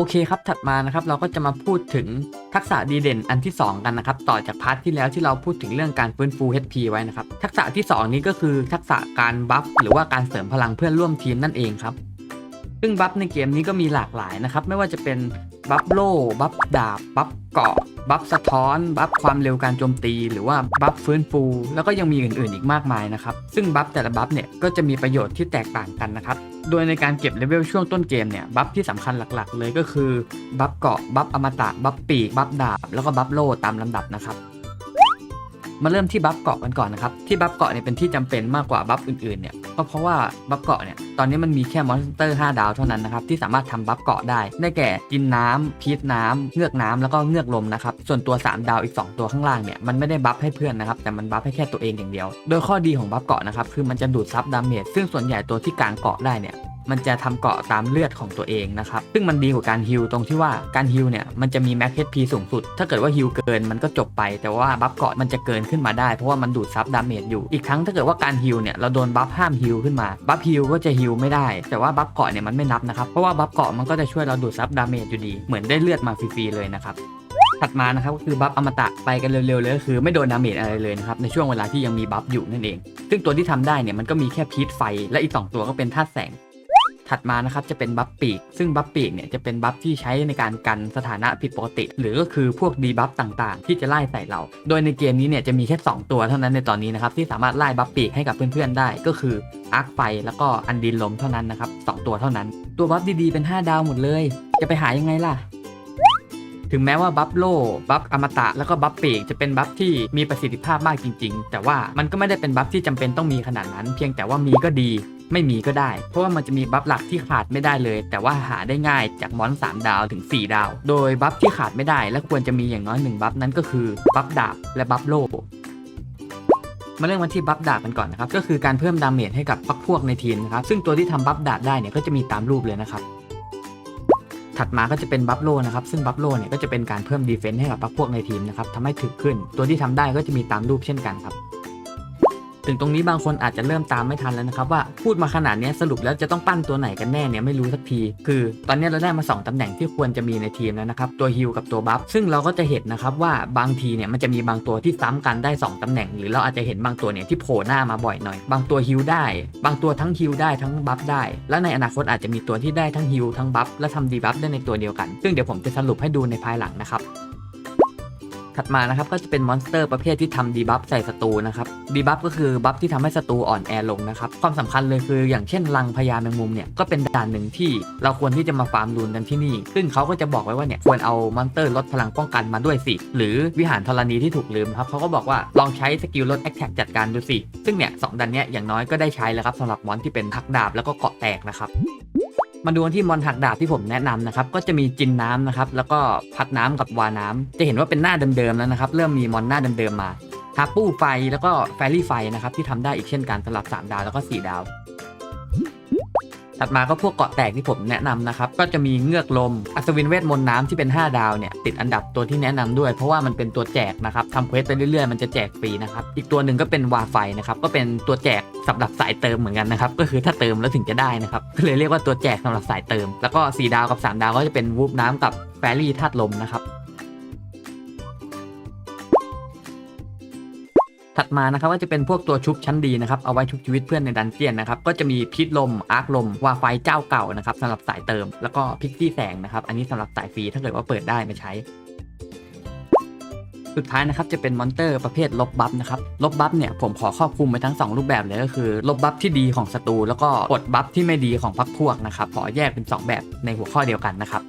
โอเคครับ ถัดมานะครับเราก็จะมาพูดถึงทักษะดีเด่นอันที่ 2 กันนะครับ ต่อจากพาร์ทที่แล้วที่เราพูดถึงเรื่องการฟื้นฟู HP ไว้นะครับ ทักษะที่ 2 นี้ก็คือทักษะการบัฟหรือว่าการเสริมพลังเพื่อนร่วมทีมนั่นเองครับ ซึ่งบัฟในเกมนี้ก็มีหลากหลายนะครับ ไม่ว่าจะเป็นบัฟโล่บัฟดาบ บัฟเกาะ บัฟสะท้อน บัฟความเร็วการโจมตี หรือว่าบัฟฟื้นฟู แล้วก็ยังมีอื่นๆอีกมากมายนะครับ ซึ่งบัฟแต่ละบัฟเนี่ยก็จะมีประโยชน์ที่แตกต่างกันนะครับ โดยในการเก็บเลเวลช่วงต้นเกมเนี่ยบัฟที่สำคัญหลักๆ เลยก็คือบัฟเกาะบัฟอมตะบัฟปีกบัฟดาบ แล้วก็บัฟโล่ตามลำดับนะครับมาเริ่มที่บัฟเกาะกันก่อนนะครับที่บัฟเกาะเนี่ยเป็นที่จำเป็นมากกว่าบัฟอื่นๆเนี่ย ก็เพราะว่าบัฟเกาะเนี่ยตอนนี้มันมีแค่มอนสเตอร์ 5 ดาวเท่านั้นนะครับที่สามารถทำบัฟเกาะได้ ได้แก่กินน้ำพีชน้ำเงือกน้ำแล้วก็เงือกลมนะครับส่วนตัว 3 ดาวอีก 2 ตัวข้างล่างเนี่ยมันไม่ได้บัฟให้เพื่อนนะครับแต่มันบัฟให้แค่ตัวเองอย่างเดียว โดยข้อดีของบัฟเกาะนะครับคือมันจะดูดซับดาเมจซึ่งส่วนใหญ่ตัวที่กลางเกาะได้เนี่ย มันจะทำเกาะตามเลือดของตัวเองนะครับ ซึ่งมันดีกว่าการฮิลตรงที่ว่าการฮิลเนี่ยมันจะมีแม็ก HP สูงสุด ถ้าเกิดว่าฮิลเกินมันก็จบไป แต่ว่าบัฟเกาะมันจะเกินขึ้นมาได้ เพราะว่ามันดูดซับดาเมจอยู่ อีกทั้งถ้าเกิดว่าการฮิลเนี่ยเราโดนบัฟห้ามฮิลขึ้นมา บัฟฮิลก็จะฮิลไม่ได้ แต่ว่าบัฟเกาะเนี่ยมันไม่นับนะครับ เพราะว่าบัฟเกาะมันก็จะช่วยเราดูดซับดาเมจอยู่ดี เหมือนได้เลือดมาฟรีๆเลยนะครับถัดมานะครับก็คือบัฟอมตะไปกันเร็วๆเลยก็คือไม่โดนดาเมจอะไรเลยนะครับในช่วงเวลาที่ยังมีบัฟอยู่นั่นเอง ซึ่งตัวที่ทำได้เนี่ยมันก็มีแค่พีทไฟและอีกสองตัวก็เป็นธาตุแสง ถัดมานะครับจะเป็นบัฟปีก ซึ่งบัฟปีกเนี่ยจะเป็นบัฟที่ใช้ในการกันสถานะผิดปกติ หรือก็คือพวกดีบัฟต่างๆ ที่จะไล่ใส่เรา โดยในเกมนี้เนี่ยจะมีแค่ 2 ตัวเท่านั้นในตอนนี้นะครับที่สามารถไล่บัฟปีกให้กับเพื่อนๆได้ ก็คืออาร์คไฟแล้วก็อันดินลมเท่านั้นนะครับสองตัวเท่านั้น ตัวบัฟดีๆเป็น 5 ดาวหมดเลย จะไปหายังไงล่ะ ถึงแม้ว่าบัฟโลบัฟอมตะแล้วก็บัฟปีกจะเป็นบัฟที่มีประสิทธิภาพมากจริง ๆ แต่ว่ามันก็ไม่ได้เป็นบัฟที่จำเป็นต้องมีขนาดนั้น เพียงแต่ว่ามีก็ดีไม่มีก็ได้ เพราะว่ามันจะมีบัฟหลักที่ขาดไม่ได้เลย แต่ว่าหาได้ง่ายจากมอน 3 ดาวถึง 4 ดาว โดยบัฟที่ขาดไม่ได้และควรจะมีอย่างน้อย1บัฟนั้นก็คือบัฟดาบและบัฟโลมาเริ่มกันที่บัฟดาบกันก่อนนะครับ ก็คือการเพิ่มดาเมจให้กับพักพวกในทีมนะครับ ซึ่งตัวที่ทำบัฟดาบได้เนี่ยก็จะมีตามรูปเลยนะครับ ถัดมาก็จะเป็นบัฟโลนะครับ ซึ่งบัฟโลเนี่ยก็จะเป็นการเพิ่มดีเฟนซ์ให้กับพักพวกในทีมนะครับทำให้ถึกขึ้น ตัวที่ทำได้ก็จะมีตามรูปเช่นกันครับ ถึงตรงนี้บางคนอาจจะเริ่มตามไม่ทันแล้วนะครับว่าพูดมาขนาดนี้สรุปแล้วจะต้องปั้นตัวไหนกันแน่เนี่ยไม่รู้สักที คือตอนนี้เราได้มา 2 ตำแหน่งที่ควรจะมีในทีมแล้วนะครับตัวฮิลกับตัวบัฟซึ่งเราก็จะเห็นนะครับว่าบางทีเนี่ยมันจะมีบางตัวที่ซ้ำกันได้ 2 ตำแหน่ง หรือเราอาจจะเห็นบางตัวเนี่ยที่โผล่หน้ามาบ่อยหน่อย บางตัวฮิลได้ บางตัวทั้งฮิลได้ทั้งบัฟได้ และในอนาคตอาจจะมีตัวที่ได้ทั้งฮิลทั้งบัฟและทำดีบัฟได้ในตัวเดียวกัน ซึ่งเดี๋ยวผมจะสรุปให้ดูในภายหลังนะครับ ถัดมานะครับก็จะเป็นมอนสเตอร์ประเภทที่ทำดีบัฟใส่ศัตรูนะครับดีบัฟก็คือบัฟที่ทำให้ศัตรูอ่อนแอลงนะครับความสำคัญเลยคืออย่างเช่นรังพญาแมงมุมเนี่ยก็เป็นด่านหนึ่งที่เราควรที่จะมาฟาร์มรูนกันที่นี่ ซึ่งเขาก็จะบอกไว้ว่าเนี่ยควรเอามอนสเตอร์ลดพลังป้องกันมาด้วยสิ หรือวิหารธรณีที่ถูกลืมครับเขาก็บอกว่าลองใช้สกิลลดแอคแท็กจัดการดูสิซึ่งเนี่ยสองดันเนี้ยอย่างน้อยก็ได้ใช้แล้วครับสำหรับมอนที่เป็นทักดาบแล้วก็เกาะแตกนะครับ มาดูที่มอนหักดาบที่ผมแนะนำนะครับก็จะมีจินน้ำนะครับแล้วก็พัดน้ำกับวาน้ำจะเห็นว่าเป็นหน้าเดิมๆแล้วนะครับเริ่มมีมอนหน้าเดิมๆมาฮาปูไฟแล้วก็แฟรี่ไฟนะครับที่ทำได้อีกเช่นกันสำหรับ 3 ดาวแล้วก็ 4 ดาว ถัดมาก็พวกเกาะแตกที่ผมแนะนำนะครับก็จะมีเงือกลมอัศวินเวทมนต์น้ำที่เป็น 5 ดาวเนี่ยติดอันดับตัวที่แนะนำด้วย เพราะว่ามันเป็นตัวแจกนะครับทำเควสไปเรื่อยๆมันจะแจกฟรีนะครับอีกตัวหนึ่งก็เป็นวาไฟนะครับก็เป็นตัวแจกสำหรับสายเติมเหมือนกันนะครับก็คือถ้าเติมแล้วถึงจะได้นะครับก็เลยเรียกว่าตัวแจกสำหรับสายเติม แล้วก็ 4 ดาวกับ 3 ดาวก็จะเป็นวูบน้ำกับแฟรี่ธาตุลมนะครับ ถัดมานะครับก็จะเป็นพวกตัวชุบชั้นดีนะครับเอาไว้ชุบชีวิตเพื่อนในดันเจียนนะครับก็จะมีพิษลมอาร์คลมวาไฟเจ้าเก่านะครับสำหรับสายเติม แล้วก็พิกซี่แสงนะครับอันนี้สำหรับสายฟรีถ้าเกิดว่าเปิดได้มาใช้สุดท้ายนะครับจะเป็นมอนเตอร์ประเภทลบบัฟนะครับลบบัฟเนี่ยผมขอครอบคลุมไปทั้ง 2 รูปแบบเลยก็คือลบบัฟที่ดีของศัตรูแล้วก็กดบัฟที่ไม่ดีของพรรคพวกนะครับขอแยกเป็น 2 แบบในหัวข้อเดียวกันนะครับ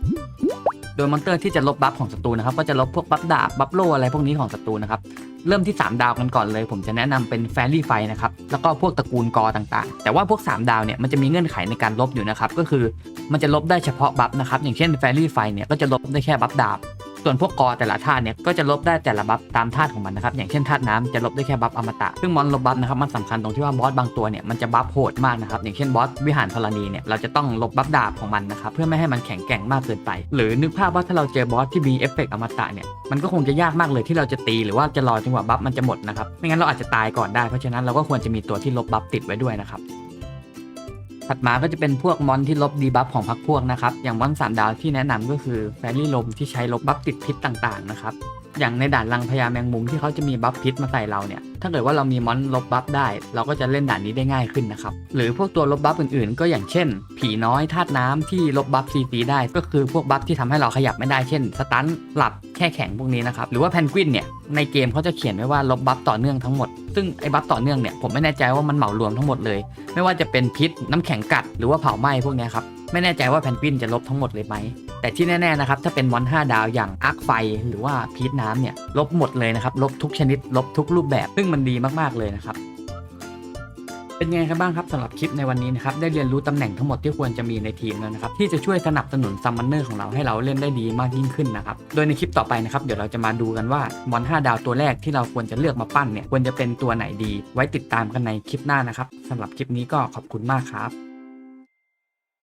โดยมอนเตอร์ที่จะลบบัฟของศัตรูนะครับก็จะลบพวกบัฟดาบบัฟโลอะไรพวกนี้ของศัตรูนะครับ เริ่มที่ 3 ดาวกันก่อนเลย ผมจะแนะนำเป็นแฟรี่ไฟนะครับ แล้วก็พวกตระกูลกอต่างๆ แต่ว่าพวก 3 ดาวเนี่ยมันจะมีเงื่อนไขในการลบอยู่นะครับ ก็คือมันจะลบได้เฉพาะบัฟนะครับ อย่างเช่นแฟรี่ไฟเนี่ยก็จะลบได้แค่บัฟดาบ ส่วนพวกกอแต่ละธาตุเนี่ยก็จะลบได้แต่ละบัฟตามธาตุของมันนะครับอย่างเช่นธาตุน้ำจะลบได้แค่บัฟอมตะซึ่งมอนลบบัฟนะครับมันสำคัญตรงที่ว่าบอสบางตัวเนี่ยมันจะบัฟโหดมากนะครับอย่างเช่นบอสวิหารธรณีเนี่ยเราจะต้องลบบัฟดาบของมันนะครับเพื่อไม่ให้มันแข็งแกร่งมากเกินไป หรือนึกภาพว่าถ้าเราเจอบอสที่มีเอฟเฟกต์อมตะเนี่ยมันก็คงจะยากมากเลยที่เราจะตี หรือว่าจะรอจนกว่าบัฟมันจะหมดนะครับไม่งั้นเราอาจจะตายก่อนได้เพราะฉะนั้นเราก็ควรจะมีตัวที่ลบบัฟติดไว้ด้วยนะครับ ถัดมาก็จะเป็นพวกมอนที่ลบดีบัฟของพักพวกนะครับ อย่างมอนสามดาวที่แนะนำก็คือแฟรี่ลมที่ใช้ลบบัฟติดพิษต่างๆนะครับ อย่างในด่านลังพญาแมงมุมที่เขาจะมีบัฟพิษมาใส่เราเนี่ย ถ้าเกิดว่าเรามีมอนลบบัฟได้ เราก็จะเล่นด่านนี้ได้ง่ายขึ้นนะครับ หรือพวกตัวลบบัฟอื่นๆ ก็อย่างเช่น ผีน้อยธาตุน้ำที่ลบบัฟซีซีได้ ก็คือพวกบัฟที่ทำให้เราขยับไม่ได้เช่นสตันหลับแค่แข็งพวกนี้นะครับ หรือว่าแพนกวินเนี่ยในเกมเขาจะเขียนไว้ว่าลบบัฟต่อเนื่องทั้งหมด ซึ่งไอ้บัฟต่อเนื่องเนี่ยผมไม่แน่ใจว่ามันเหมารวมทั้งหมดเลย ไม่ว่าจะเป็นพิษน้ำแข็งกัด หรือว่าเผาไหม้พวกนี้ครับไม่แน่ใจว่าแพนกวินจะลบทั้งหมดเลยไหม แต่ที่แน่ๆนะครับถ้าเป็นมอน5ดาวอย่างอาร์คไฟ หรือว่าพีทน้ำเนี่ยลบหมดเลยนะครับลบทุกชนิด ลบทุกรูปแบบ ซึ่งมันดีมากๆเลยนะครับเป็นไงครับบ้างครับสำหรับคลิปในวันนี้นะครับได้เรียนรู้ตำแหน่งทั้งหมดที่ควรจะมีในทีมแล้วนะครับที่จะช่วยสนับสนุนซัมมอนเนอร์ของเราให้เราเล่นได้ดีมากยิ่งขึ้นนะครับโดยในคลิปต่อไปนะครับเดี๋ยวเราจะมาดูกันว่ามอน 5 ดาวตัวแรกที่เราควรจะเลือกมาปั้นเนี่ยควรจะเป็นตัวไหนดี ไว้ติดตามกันในคลิปหน้านะครับสำหรับคลิปนี้ก็ขอบคุณมากครับ